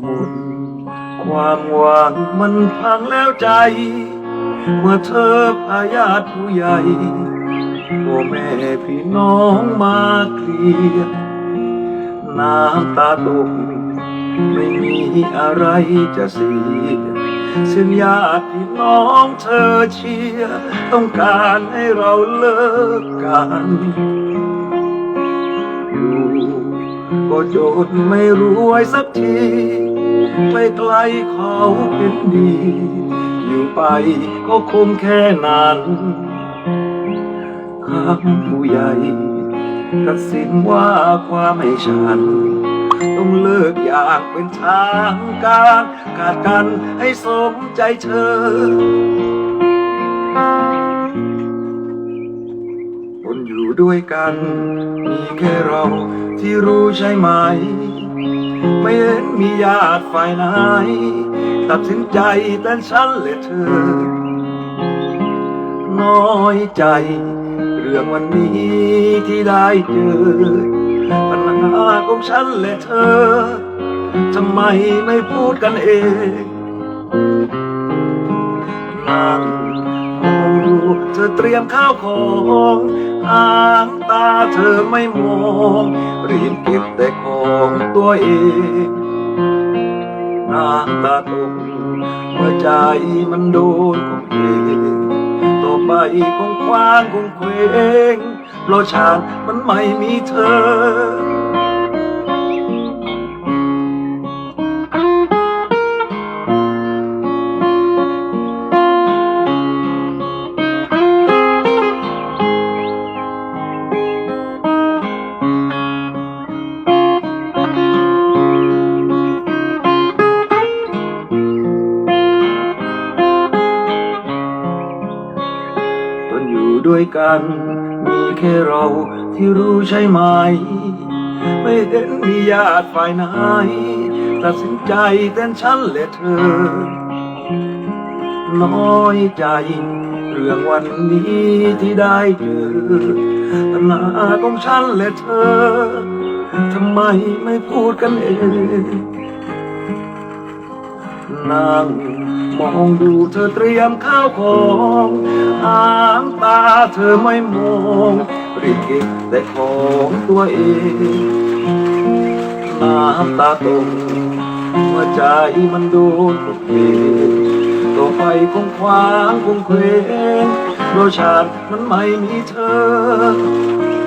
หมด ความหวังมันพังแล้วใจ เมื่อเธอพาญาติผู้ใหญ่พ่อแม่พี่น้องมาเคลียร์น้ำตาตกไม่มีอะไรจะเสียเส้นญาติพี่น้องเธอเชียร์ต้องการให้เราเลิกกันอยู่ ก็จนไม่รวยสักทีไปไกลเขาเป็นดี อยู่ไปก็คงแค่นั้นคำผู้ใหญ่ตัดสินว่าความให้ฉัน ต้องเลิกอย่างเป็นทางการกาดกันให้สมใจเธอ คนอยู่ด้วยกัน มีแค่เราที่รู้ใช่ไหม ไม่เห็นมีญาติฝ่ายไหนตัดสินใจแต่ฉันและเธอ น้อยใจ เรื่องวันนี้ที่ได้เจอปัญหาของฉันและเธอทำไมไม่พูดกันเองนั่งมองดูเธอเตรียมข้าวของหา งตาเธอไม่มองรีบเก็บแต่ของตัวเองน้ำตาตกเมื่อใจมันโดนของเองต่อไปคงควางคงเคว้งเพราะชานมันไม่มีเธอ ด้วยกัน มีแค่เราที่รู้ใช่ไหม ไม่เห็นมีญาติฝ่ายไหนตัดสินใจแทนฉันและเธอ น้อยใจ เรื่องวันนี้ที่ได้เจอปัญหาของฉันและเธอ ทำไมไม่พูดกันเอง นั่งมองดูเธอเตรียมข้าวของหางตาเธอไม่มองรีบเก็บแต่ของตัวเองน้ำตาตกเมื่อใจมันโดนกดเองต่อไปคงควางคงเคว้งเพราะชาติมันไม่มีเธอ